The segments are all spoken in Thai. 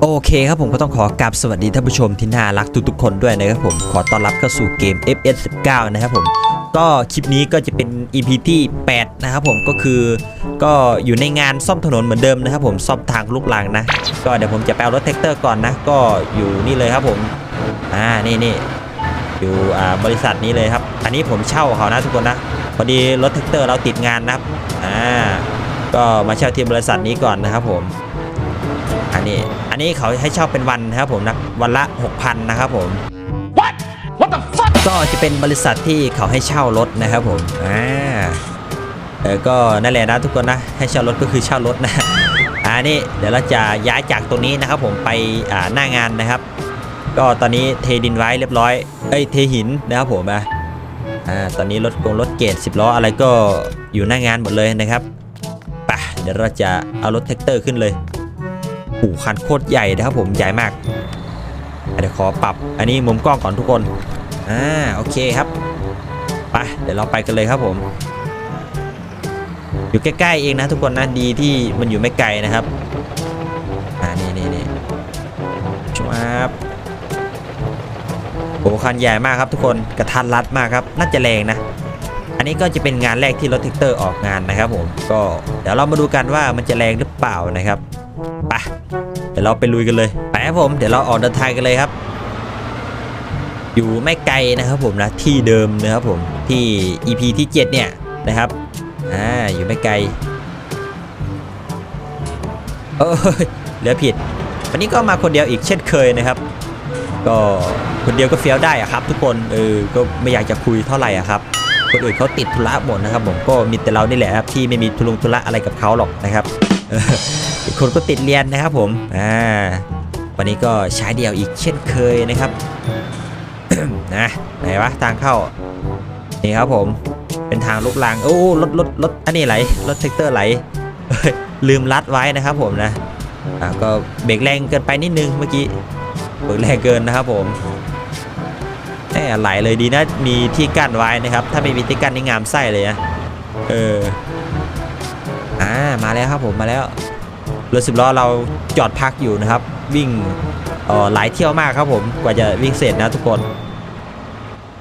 โอเคครับผมก็ต้องขอกราบสวัสดีท่านผู้ชมที่น่ารักทุกๆคนด้วยนะครับผมขอต้อนรับเข้าสู่เกม FS 19นะครับผมก็คลิปนี้ก็จะเป็น EP ที่ 8 นะครับผมก็คือก็อยู่ในงานซ่อมถนนเหมือนเดิมนะครับผมซ่อมทางลูกลังนะ ก็เดี๋ยวผมจะไปเอารถแท็กเตอร์ก่อนนะ ก็อยู่นี่เลยครับผมอ่านี่นี่อยู่อ่าบริษัทนี้เลยครับ อันนี้ผมเช่าเขานะทุกคนนะพอดีรถแท็กเตอร์เราติดงานนะครับอ่าก็มาเช่าที่บริษัทนี้ก่อนนะครับผม อันนี้อันนี้เขาให้เช่าเป็นวันนะครับผมนะวันละ 6,000 นะครับผม What? What the fuck? ก็จะเป็นบริษัทที่เขาให้เช่ารถนะครับผมอ่าเออก็นั่นแหละนะทุกคนนะให้เช่ารถก็คือเช่ารถนะอ่านี่เดี๋ยวเราจะย้ายจากตรงนี้นะครับผมไปอ่าหน้างานนะครับ ก็ตอนนี้เทดินไว้เรียบร้อยเอ้ยเทหินนะครับผมอะอ่าตอนนี้รถกงรถเกรด10ล้ออะไรก็อยู่หน้างานหมดเลยนะครับไปเดี๋ยวเราจะเอารถแท็กเตอร์ขึ้นเลยโอ้โหคันโคตรใหญ่นะครับผมใหญ่มากเดี๋ยวขอปรับอันนี้มุมกล้องก่อนทุกคนอ่าโอเคครับไปเดี๋ยวเราไปกันเลยครับผม อยู่ใกล้ๆเองนะทุกคนนะดีที่มันอยู่ไม่ไกลนะครับอ่านี่นี่นี่ชัวบโอ้คันใหญ่มากครับทุกคนกระทันรัดมากครับน่าจะแรงนะ อันนี้ก็จะเป็นงานแรกที่รถแท็กเตอร์ออกงานนะครับผมก็เดี๋ยวเรามาดูกันว่ามันจะแรงหรือเปล่านะครับ เดี๋ยวเราไปลุยกันเลยไปครับผมเดี๋ยวเราออกเดินทางกันเลยครับ อยู่ไม่ไกลนะครับผมนะที่เดิมนะครับผมที่ EP ที่ 7 เนี่ยนะครับอ่าอยู่ไม่ไกลเออเหลือผิด วันนี้ก็มาคนเดียวอีกเช่นเคยนะครับ ก็คนเดียวก็เฟี้ยวได้อะครับ ทุกคนเออก็ไม่อยากจะคุยเท่าไหร่อะครับคนอื่นเขาติดธุระหมดนะครับผมก็มีแต่เรานี่แหละครับที่ไม่มีทุลุงธุระอะไรกับเขาหรอกนะครับ อีกคนก็ติดเรียนนะครับผมอ่าวันนี้ก็ใช้เดียวอีกเช่นเคยนะครับนะไหนวะทางเข้านี่ครับผมเป็นทางลูกลังโอ้รถรถรถอันนี้ไหลรถแท็กเตอร์ไหลลืมรัดไว้นะครับผมนะอ่าก็เบรกแรงเกินไปนิดนึงเมื่อกี้เบรกแรงเกินนะครับผมแหมไหลเลยดีนะมีที่กั้นไว้นะครับ ถ้าไม่มีที่กั้นนี่งามไส้เลยนะเออ แล้วครับผมมาแล้วรถสิบล้อเราจอดพักอยู่นะครับ วิ่งหลายเที่ยวมากครับผมกว่าจะวิ่งเสร็จนะทุกคน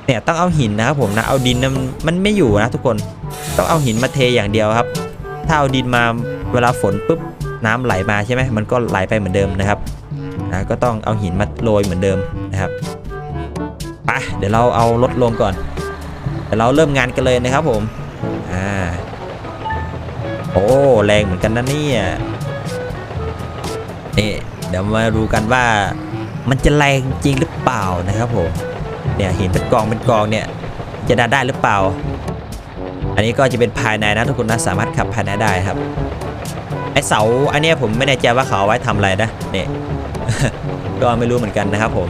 เนี่ยต้องเอาหินนะครับผมนะเอาดินมันมันไม่อยู่นะทุกคนต้องเอาหินมาเทอย่างเดียวครับ ถ้าเอาดินมาเวลาฝนปุ๊บน้ำไหลมาใช่ไหมมันก็ไหลไปเหมือนเดิมนะครับนะก็ต้องเอาหินมาโรยเหมือนเดิมนะครับไปเดี๋ยวเราเอารถลงก่อนเดี๋ยวเราเริ่มงานกันเลยนะครับผมอ่า โอ้แรงเหมือนกันนะเนี่ยนี่เดี๋ยวมาดูกันว่ามันจะแรงจริงหรือเปล่านะครับผมเนี่ยเห็นเป็นกองเป็นกองเนี่ยจะดันได้หรือเปล่า อันนี้ก็จะเป็นภายในนะทุกคนนะสามารถขับภายในได้ครับไอเสาอันนี้ผมไม่แน่ใจว่าเขาเอาไว้ทำอะไรนะเนี่ยก็ไม่รู้เหมือนกันนะครับผม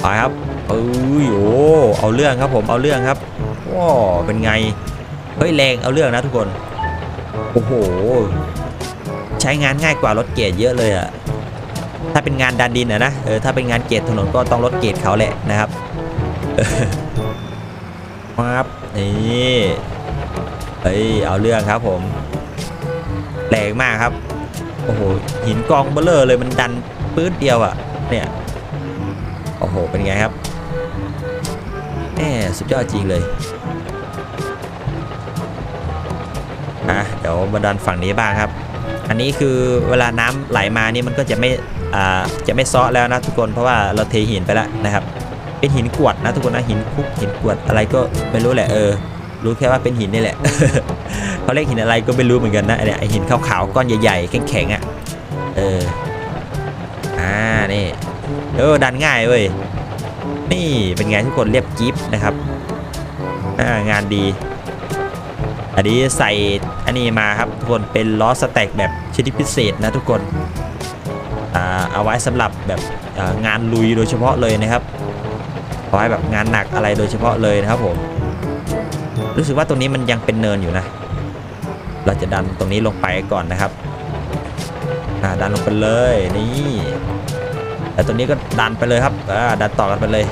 ไปครับเอ้ยโอ้เอาเรื่องครับผมเอาเรื่องครับว้าเป็นไงเฮ้ยแรงเอาเรื่องนะทุกคน โอ้โห ใช้งานง่ายกว่ารถเกรดเยอะเลยอะถ้าเป็นงานดันดินอะนะเออถ้าเป็นงานเกรดถนนก็ต้องรถเกรดเขาแหละนะครับครับนี่เฮ้ยเอาเรื่องครับผมแรงมากครับ โอ้โหหินกองเบลเลอร์เลยมันดันปื๊ดเดียวอะเนี่ยโอ้โหเป็นไงครับแหมสุดยอดจริงเลย อะเดี๋ยวมาดันฝั่งนี้บ้างครับ อันนี้คือเวลาน้ำไหลมานี่มันก็จะไม่อ่าจะไม่ซ้อแล้วนะทุกคนเพราะว่าเราเทหินไปแล้วนะครับ เป็นหินกรวดนะทุกคนนะหินคุกหินกรวดอะไรก็ไม่รู้แหละเออ รู้แค่ว่าเป็นหินนี่แหละเขาเรียกหินอะไรก็ไม่รู้เหมือนกันนะไอ้เนี่ยหินขาวๆก้อนใหญ่ๆแข็งๆอะเอออ่านี่เออดันง่ายเว้ยนี่เป็นไงทุกคนเรียบจิ๊บนะครับงานดี อันนี้ใส่อันนี้มาครับทุกคนเป็นล้อสแต็กแบบชนิดพิเศษนะทุกคนเอาไว้สำหรับแบบงานลุยโดยเฉพาะเลยนะครับเอาไว้แบบงานหนักอะไรโดยเฉพาะเลยนะครับผมรู้สึกว่าตรงนี้มันยังเป็นเนินอยู่นะ เราจะดันตรงนี้ลงไปก่อนนะครับดันลงไปเลยนี่แต่ตรงนี้ก็ดันไปเลยครับดันต่อกันไปเลย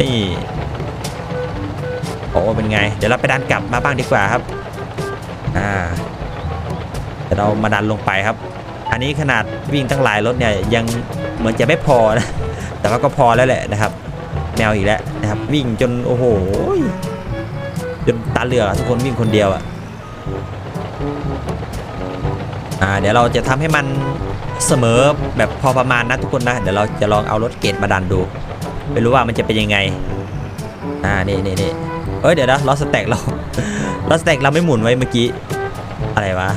นี่ โอ้เป็นไง เดี๋ยวเราไปดันกลับมาบ้างดีกว่าครับ อ่าเดี๋ยวเรามาดันลงไปครับ อันนี้ขนาดวิ่งตั้งหลายรถเนี่ยยังเหมือนจะไม่พอนะ แต่ว่าก็พอแล้วแหละนะครับแมวอีกแล้วนะครับ วิ่งจนโอ้โหจนตาเหลือกทุกคนวิ่งคนเดียวอะอ่าเดี๋ยวเราจะทำให้มันเสมอแบบพอประมาณนะทุกคนนะเดี๋ยวเราจะลองเอารถเกตมาดันดู ไม่รู้ว่ามันจะเป็นยังไงอ่านี่นี่นี่ เอ้ยเดี๋ยวนะล้อสแต็กเราล้อสแต็กเราไม่หมุนไว้เมื่อกี้ อะไรวะ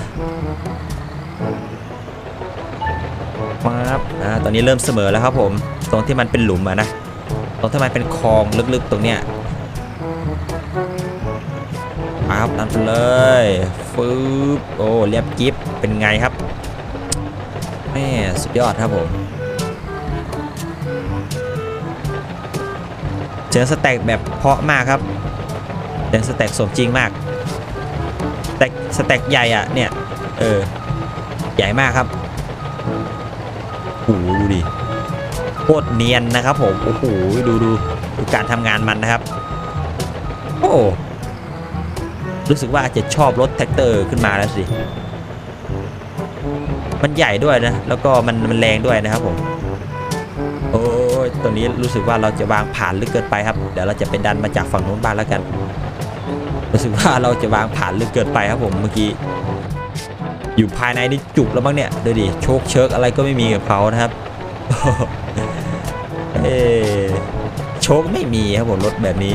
ครับอ่าตอนนี้เริ่มเสมอแล้วครับผม ตรงที่มันเป็นหลุมอะนะ ตรงที่มันเป็นคลองลึกๆตรงเนี้ยมาครับนั่นไปเลยฟืบโอ้เรียบกิฟเป็นไงครับแม่สุดยอดครับผมเจอสแต็กแบบเพาะมากครับ เจอสแต็กสมจริงมากสแต็กสแต็กใหญ่อะเนี่ย เออ ใหญ่มากครับโอ้โหดูดิโคตรเนียนนะครับผมโอ้โหดูดูดูการทำงานมันนะครับ โอ้รู้สึกว่าจะชอบรถแท็กเตอร์ขึ้นมาแล้วสิ มันใหญ่ด้วยนะ แล้วก็มันมันแรงด้วยนะครับผม โอ้ยตรงนี้รู้สึกว่าเราจะวางผ่านลึกเกินไปครับ เดี๋ยวเราจะไปดันมาจากฝั่งนู้นบ้างแล้วกัน รู้สึกว่าเราจะวางผ่านลึกเกินไปครับผมเมื่อกี้ อยู่ภายในนี่จุกแล้วมั้งเนี่ยดูดิโชคเชิกอะไรก็ไม่มีกับเขานะครับเอโชคไม่มีครับผมรถแบบนี้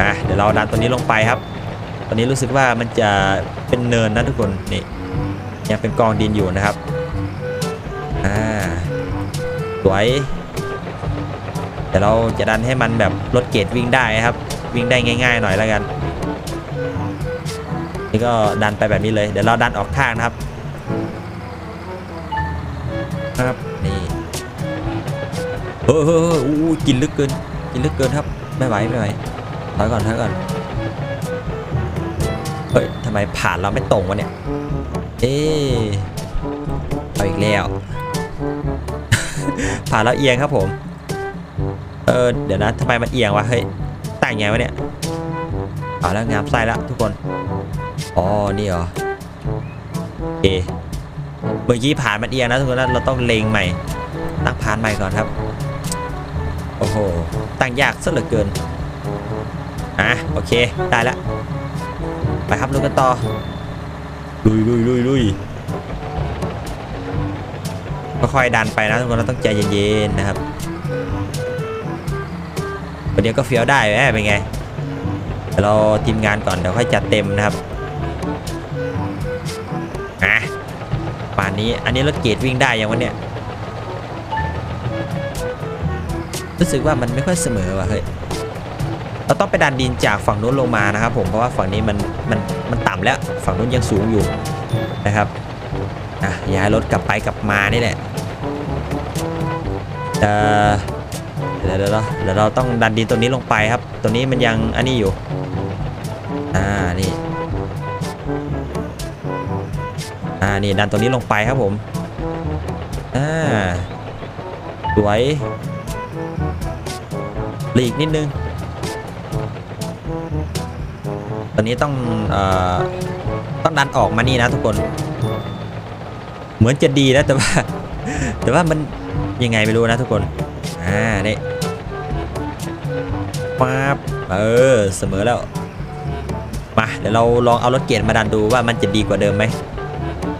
อะเดี๋ยวเราดันตัวนี้ลงไปครับตอนนี้รู้สึกว่ามันจะเป็นเนินนะทุกคนนี่ยังเป็นกองดินอยู่นะครับอ่าสวย เดี๋ยวเราจะดันให้มันแบบรถเกรดวิ่งได้ครับ วิ่งได้ง่าย ๆ หน่อยแล้วกัน นี่ก็ดันไปแบบนี้เลย เดี๋ยวเราดันออกข้างนะครับ ครับนี่เฮ้ยเฮ้ยเฮ้ยอู้กินลึกเกิน กินลึกเกินครับไม่ไหวไม่ไหวถอยก่อนถอยก่อนเฮ้ยทำไมผ่านเราไม่ตรงวะเนี่ย เอ๊ะเอาอีกแล้ว ผ่านแล้วเอียงครับผม เออเดี๋ยวนะทำไมมันเอียงวะเฮ้ยต่งไงวะเนี่ยเอาแล้วงามไส้แล้วทุกคนอ๋อนี่เหรอโอเคเมื่อกี้ผ่านมันเอียงนะทุกคนนะเราต้องเลงใหม่ ตั้งผ่านใหม่ก่อนครับโอ้โหตั้งยากซะเหลือเกินอะโอเคได้แล้วไปครับลุยกันต่อลุยลุยลุยลุยค่อยๆดันไปนะทุกคนเราต้องใจเย็นๆนะครับ ประเดี๋ยวก็เฟี้ยวได้แหมเป็นไงเดี๋ยวเราทีมงานก่อนเดี๋ยวค่อยจัดเต็มนะครับอะป่านนี้อันนี้รถเกรดวิ่งได้ยังวันเนี้ยรู้สึกว่ามันไม่ค่อยเสมอว่ะเฮ้ยเราต้องไปดันดินจากฝั่งนู้นลงมานะครับ ผมเพราะว่าฝั่งนี้มันมันมันต่ำแล้วฝั่งนู้นยังสูงอยู่นะครับอะย้ายรถกลับไปกลับมานี่แหละเอ่อ ดี๋ยวเดี๋ยวเดี๋ยวเดี๋ยวเราต้องดันดินตัวนี้ลงไปครับ ตัวนี้มันยังอันนี้อยู่ อ่า นี่ อ่า นี่ดันตัวนี้ลงไปครับผม อ่า สวย หลีกนิดนึง ตอนนี้ต้อง เอ่อ ต้องดันออกมานี่นะทุกคน เหมือนจะดีนะแต่ว่า แต่ว่ามันยังไงไม่รู้นะทุกคน อ่านี่ ป๊าเออเสมอแล้ว มาเดี๋ยวเราลองเอารถเกียร์มาดันดูว่ามันจะดีกว่าเดิมไหม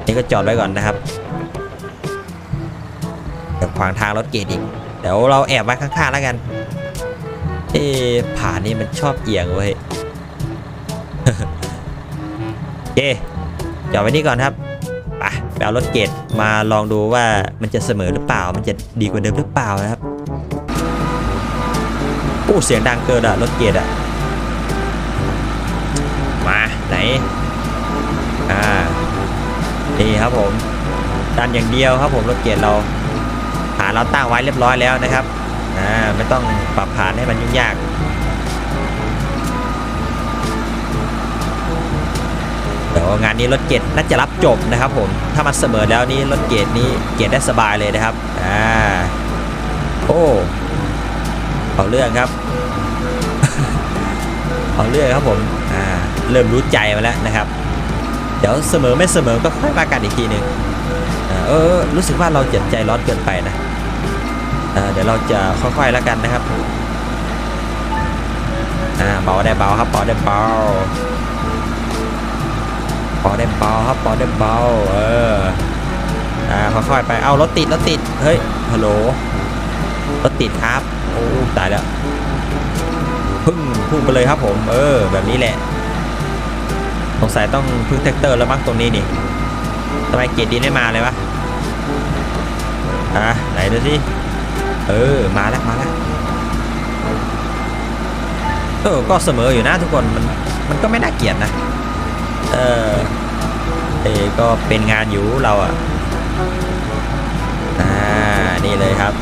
นี่ก็จอดไว้ก่อนนะครับเดี๋ยวขวางทางรถเกียร์อีกเดี๋ยวเราแอบไว้ข้างๆแล้วกันเอ๊ผ่านนี่มันชอบเอียงเว้ยโอเคจอดไว้นี่ก่อนครับไปไปเอารถเกตมาลองดูว่ามันจะเสมอหรือเปล่า มันจะดีกว่าเดิมหรือเปล่านะครับ โอ้เสียงดังเกินอะรถเกตอะมาไหนอ่านี่ครับผมดันอย่างเดียวครับผมรถเกตเราฐานเราตั้งไว้เรียบร้อยแล้วนะครับอ่าไม่ต้องปรับฐานให้มันยุ่งยากเดี๋ยวงานนี้รถเกตน่าจะรับจบนะครับผมถ้ามันเสมอแล้วนี่รถเกตนี้เกตได้สบายเลยนะครับอ่าโอ้ เอาเรื่องครับเอาเรื่องครับผมอ่าเริ่มรู้ใจมาแล้วนะครับ เดี๋ยวเสมอไม่เสมอก็ค่อยว่ากันอีกทีหนึ่งเออรู้สึกว่าเราจะใจร้อนเกินไปนะเดี๋ยวเราจะค่อยๆแล้วกันนะครับอ่าเบาได้เบาครับเบาได้เบาเบาได้เบาครับเบาได้เบาเอออ่าค่อยๆไปเอารถติดรถติดเฮ้ยฮัลโหล รถติดครับ โอ้ตายแล้วพึ่งพุ่งไปเลยครับผม เออ แบบนี้แหละ สงสัยต้องพึ่งแท็กเตอร์แล้วมั้งตรงนี้นี่ทำไมเกียรติดีไม่มาเลยวะ อะ ไหนดูสิ เออ มาแล้ว มาแล้วเออก็เสมออยู่นะทุกคน มัน มันก็ไม่น่าเกลียดนะ เออเอก็เป็นงานอยู่เราอะ อ่า นี่เลยครับ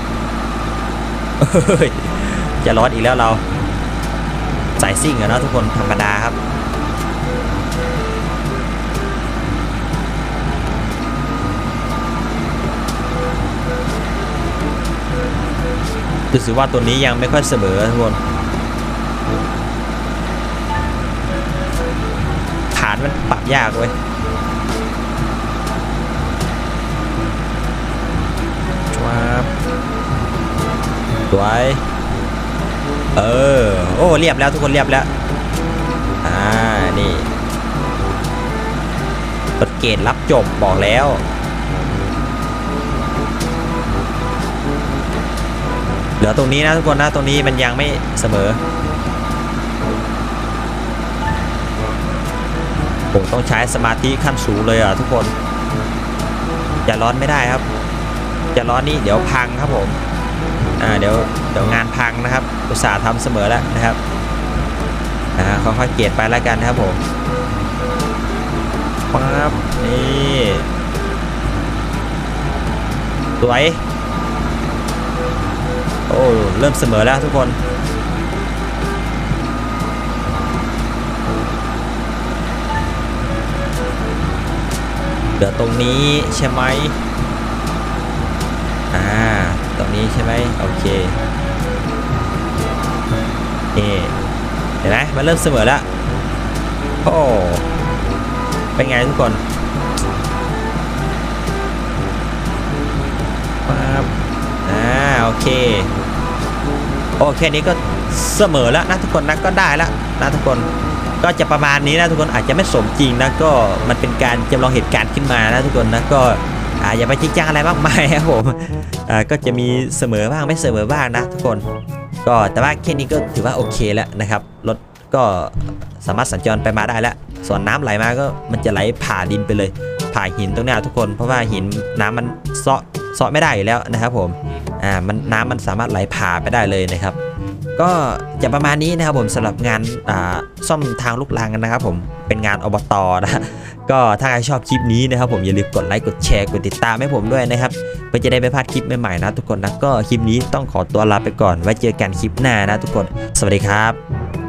จะร้อนอีกแล้วเราสายซิ่งอะเนะทุกคนธรรมดาครับ รู้สึกว่าตัวนี้ยังไม่ค่อยเสมอทุกคนฐานมันปรับยากเว้ยว้าบ สวย เออ โอ้ เรียบแล้วทุกคนเรียบแล้ว อ่า นี่รถเกตรับจบบอกแล้ว เหลือตรงนี้นะทุกคนนะตรงนี้มันยังไม่เสมอผมต้องใช้สมาธิขั้นสูงเลยอะทุกคน อย่าร้อนไม่ได้ครับ อย่าร้อนนี่เดี๋ยวพังครับผม อ่าเดี๋ยวเดี๋ยวงานพังนะครับ อุตส่าห์ทำเสมอแล้วนะครับอ่าค่อยๆเกลียดไปแล้วกันนะครับผมปั๊บนี่สวยโอ้เริ่มเสมอแล้วทุกคนเดี๋ยวตรงนี้ใช่ไหมอ่า ตรงนี้ใช่ไหมโอเคนี่เห็นไหมมันเริ่มเสมอแล้วโอ้เป็นไงทุกคนปั๊บอ่าโอเคโอเคนี้ก็เสมอแล้วนะทุกคนนะก็ได้แล้วนะทุกคนก็จะประมาณนี้นะทุกคนอาจจะไม่สมจริงนะก็มันเป็นการจำลองเหตุการณ์ขึ้นมานะทุกคนนะก็ อ่าอย่าไปจริงจังอะไรมากมายครับผมอ่าก็จะมีเสมอบ้างไม่เสมอบ้างนะทุกคน ก็แต่ว่าแค่นี้ก็ถือว่าโอเคแล้วนะครับรถก็สามารถสัญจรไปมาได้แล้ว ส่วนน้ำไหลมาก็มันจะไหลผ่าดินไปเลย ผ่าหินตรงนี้ทุกคนเพราะว่าหินน้ำมันเซาะเซาะไม่ได้อยู่แล้วนะครับผมอ่ามันน้ำมันสามารถไหลผ่าไปได้เลยนะครับ ก็จะประมาณนี้นะครับผมสำหรับงานซ่อมทางลูกรังนะครับผมเป็นงานอบตนะก็ถ้าใครชอบคลิปนี้นะครับผมอย่าลืมกดไลค์กดแชร์กดติดตามให้ผมด้วยนะครับเพื่อจะได้ไม่พลาดคลิปใหม่ๆนะทุกคนนะก็คลิปนี้ต้องขอตัวลาไปก่อนไว้เจอกันคลิปหน้านะทุกคน สวัสดีครับ